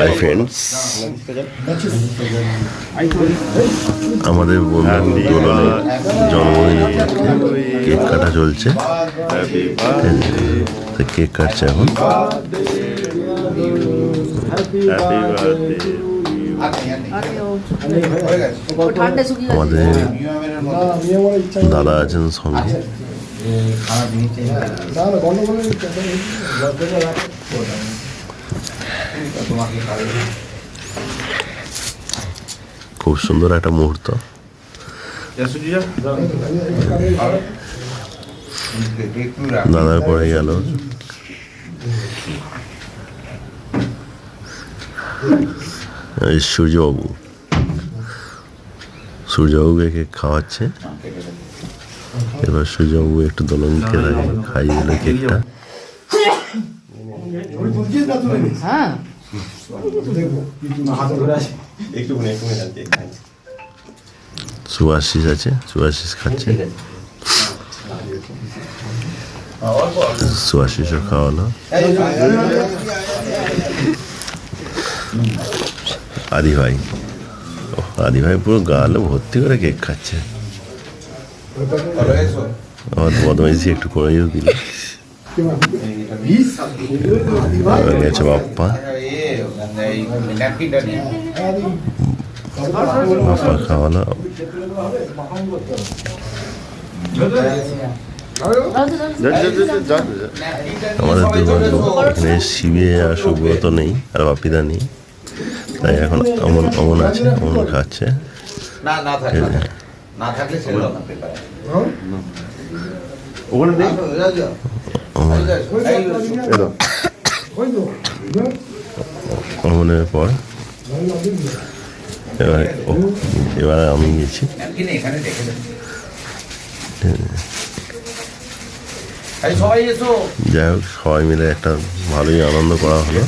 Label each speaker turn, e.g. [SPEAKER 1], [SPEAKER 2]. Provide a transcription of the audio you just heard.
[SPEAKER 1] Hi friends আমাদের বন্ধু দোলনের জন্মদিন উপলক্ষে কেক কাটা চলছে। তো কেক কাটছে এখন।
[SPEAKER 2] হ্যাপি বার্থডে
[SPEAKER 3] ঠান্ডা শুকিয়ে গেছে
[SPEAKER 1] আমাদের দাদা আছেন সঙ্গে। খুব সুন্দর একটা মুহূর্ত। দাদার পরে গেল। সূর্যবাবু। সূর্যবাবুকে কেক খাওয়াচ্ছে? এবার সূর্যবাবু একটু দলন দোলনকে খাইয়ে দিল কেকটা।
[SPEAKER 3] হ্যাঁ।
[SPEAKER 1] সুভাশিস আছে সুভাশিস খাচ্ছে। সুভাশিসও খাওয়ালো। আদি ভাই আদি ভাই পুরো গালে ভর্তি করে কেক খাচ্ছে। আমার বদমাইশি একটু করেও দিল। গেছে বাপ্পা। বাপ্পা খাওয়ালো আমাদের দুর্ভাগ্য এখানে শিবে আর সুব্রত নেই আর বাপিদা নেই। তাই এখন অমন অমন আছে অমন খাচ্ছে।
[SPEAKER 4] না না না থাকলে ছেড়ে দাও না পেপারে
[SPEAKER 2] ওখানে নেই
[SPEAKER 1] অমনের পর। এবার ও এবারে আমি গেছি।
[SPEAKER 4] এসো।
[SPEAKER 1] যাই হোক সবাই মিলে একটা ভালোই আনন্দ করা হলো।